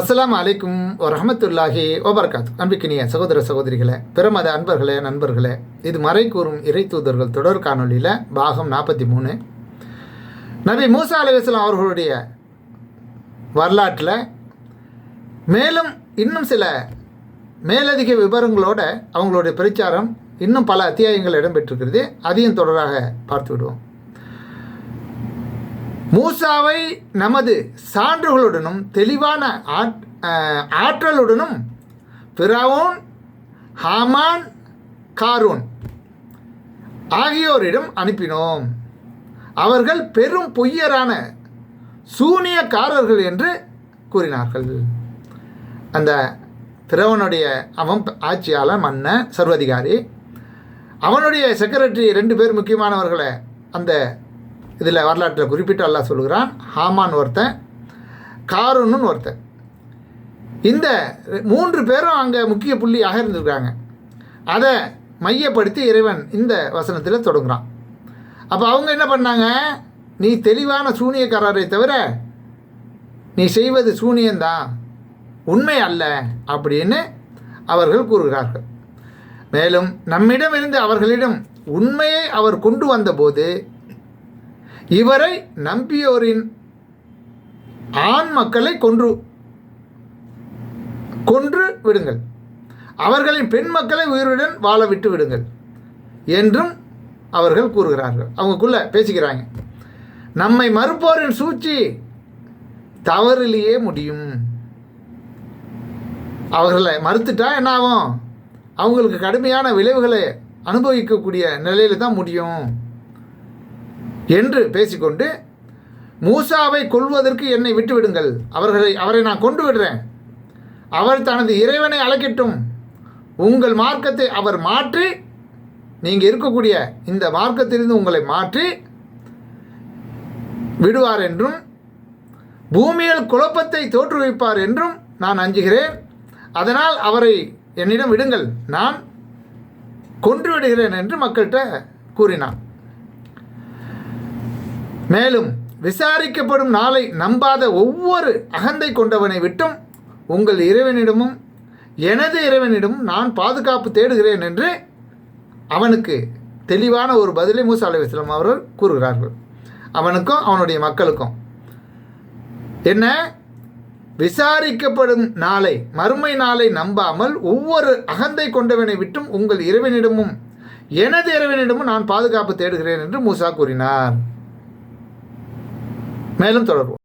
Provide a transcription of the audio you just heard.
அஸ்லாம் அலைக்கும் வரஹமத்துல்லாஹி வபரகாத் அன்பிக்கினிய சகோதர சகோதரிகளே பிரமத அன்பர்களே நண்பர்களே இது மறை கூறும் இறை தூதர்கள் தொடர் காணொலியில் பாகம் நாற்பத்தி மூணு. நபி மூசா அலைவாஸ்லாம் அவர்களுடைய வரலாற்றில் மேலும் இன்னும் சில மேலதிக விவரங்களோட அவங்களுடைய பிரச்சாரம் இன்னும் பல அத்தியாயங்கள் இடம்பெற்றிருக்கிறது. அதையும் தொடராக பார்த்து விடுவோம். மூசாவை நமது சான்றுகளுடனும் தெளிவான ஆட்- ஆற்றலுடனும் பிராவோன் ஹாமான் காரூன் ஆகியோரிடம் அனுப்பினோம். அவர்கள் பெரும் பொய்யரான சூனியக்காரர்கள் என்று கூறினார்கள். அந்த பிறவனுடைய அவன் ஆட்சியாளர் மன்ன சர்வதிகாரி அவனுடைய செக்ரட்டரி ரெண்டு பேர் முக்கியமானவர்களை அந்த இதில் வரலாற்றில் குறிப்பிட்டு அல்லா சொல்கிறான் ஹாமான் ஒருத்தன் காரூன்னு ஒருத்தன். இந்த மூன்று பேரும் அங்கே முக்கிய புள்ளியாக இருந்திருக்காங்க அதை மையப்படுத்தி இறைவன் இந்த வசனத்தில் தொடங்குகிறான் அப்போ அவங்க என்ன பண்ணாங்க? நீ தெளிவான சூனியக்காரரை தவிர நீ செய்வது சூனியம்தான் உண்மை அல்ல அப்படின்னு அவர்கள் கூறுகிறார்கள். மேலும் நம்மிடமிருந்து அவர்களிடம் உண்மையை அவர் கொண்டு வந்தபோது இவரை நம்பியோரின் ஆண் மக்களை கொன்று கொன்று விடுங்கள். அவர்களின் பெண் மக்களை உயிருடன் வாழ விட்டு விடுங்கள் என்றும் அவர்கள் கூறுகிறார்கள். அவங்களுக்குள்ள பேசிக்கிறாங்க. நம்மை மறுப்போரின் சூழ்ச்சி தவறிலேயே முடியும். அவர்களை மறுத்துட்டா என்ன ஆகும்? அவங்களுக்கு கடுமையான விளைவுகளை அனுபவிக்கக்கூடிய நிலையில தான் முடியும். என்று பேசிக்கொண்டு மூசாவை கொல்வதற்கு என்னை விட்டுவிடுங்கள். அவர்களை அவரை நான் கொண்டு விடுறேன் அவர் தனது இறைவனை அழைக்கட்டும். உங்கள் மார்க்கத்தை அவர் மாற்றி நீங்கள் இருக்கக்கூடிய இந்த மார்க்கத்திலிருந்து உங்களை மாற்றி விடுவார் என்றும் பூமியில் குழப்பத்தை தோற்றுவிப்பார் என்றும் நான் அஞ்சுகிறேன். அதனால் அவரை என்னிடம் விடுங்கள். நான் கொன்று விடுகிறேன் என்று மக்கள்கிட்ட கூறினான். மேலும் விசாரிக்கப்படும் நாளை நம்பாத ஒவ்வொரு அகந்தை கொண்டவனை விட்டும் உங்கள் இறைவனிடமும் எனது இறைவனிடமும் நான் பாதுகாப்பு தேடுகிறேன் என்று அவனுக்கு தெளிவான ஒரு பதிலை மூசா அலைவாஸ்லாம் அவர்கள் கூறுகிறார்கள். அவனுக்கும் அவனுடைய மக்களுக்கும். என்ன? விசாரிக்கப்படும் நாளை மறுமை நாளை நம்பாமல் ஒவ்வொரு அகந்தை கொண்டவனை விட்டும் உங்கள் இறைவனிடமும் எனது இறைவனிடமும் நான் பாதுகாப்பு தேடுகிறேன் என்று மூசா கூறினார். மேலும் தொடர்வோம்.